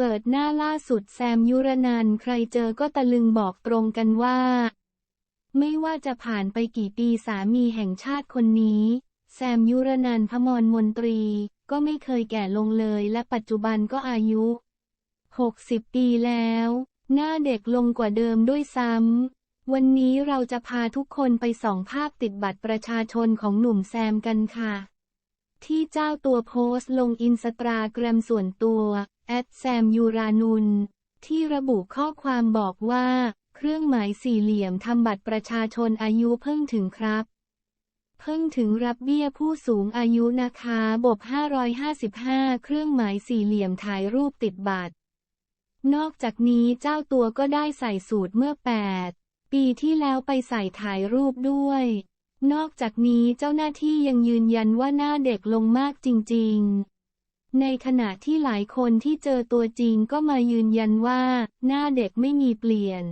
เปิดหน้าล่าสุดแซมยุรนันใครเจอก็ตะลึงบอกตรงกันว่า ไม่ว่าจะผ่านไปกี่ปีสามีแห่งชาติคนนี้ แซมยุรนันพมรมนตรี ก็ไม่เคยแก่ลงเลยและปัจจุบันก็อายุ 60 ปีแล้ว หน้าเด็กลงกว่าเดิมด้วยซ้ำ วันนี้เราจะพาทุกคนไปส่องภาพติดบัตรประชาชนของหนุ่มแซมกันค่ะ ที่เจ้าตัวโพสต์ลงอินสตาแกรมส่วนตัวแอดแซมยูรานุนที่ระบุข้อความบอกว่า เครื่องหมายสี่เหลี่ยมทำบัตรประชาชนอายุเพิ่งถึงครับ เพิ่งถึงรับเบี้ยผู้สูงอายุนะคะบบ 555 เครื่องหมายสี่เหลี่ยมถ่ายรูปติดบัตร นอกจากนี้เจ้าตัวก็ได้ใส่สูตรเมื่อ 8 ปีที่แล้วไปใส่ถ่ายรูปด้วย นอกจากนี้เจ้าหน้าที่ยังยืนยันว่าหน้าเด็กลงมากจริง ๆ ในขณะที่หลายคนที่เจอตัวจริงก็มายืนยันว่า หน้าเด็กไม่มีเปลี่ยน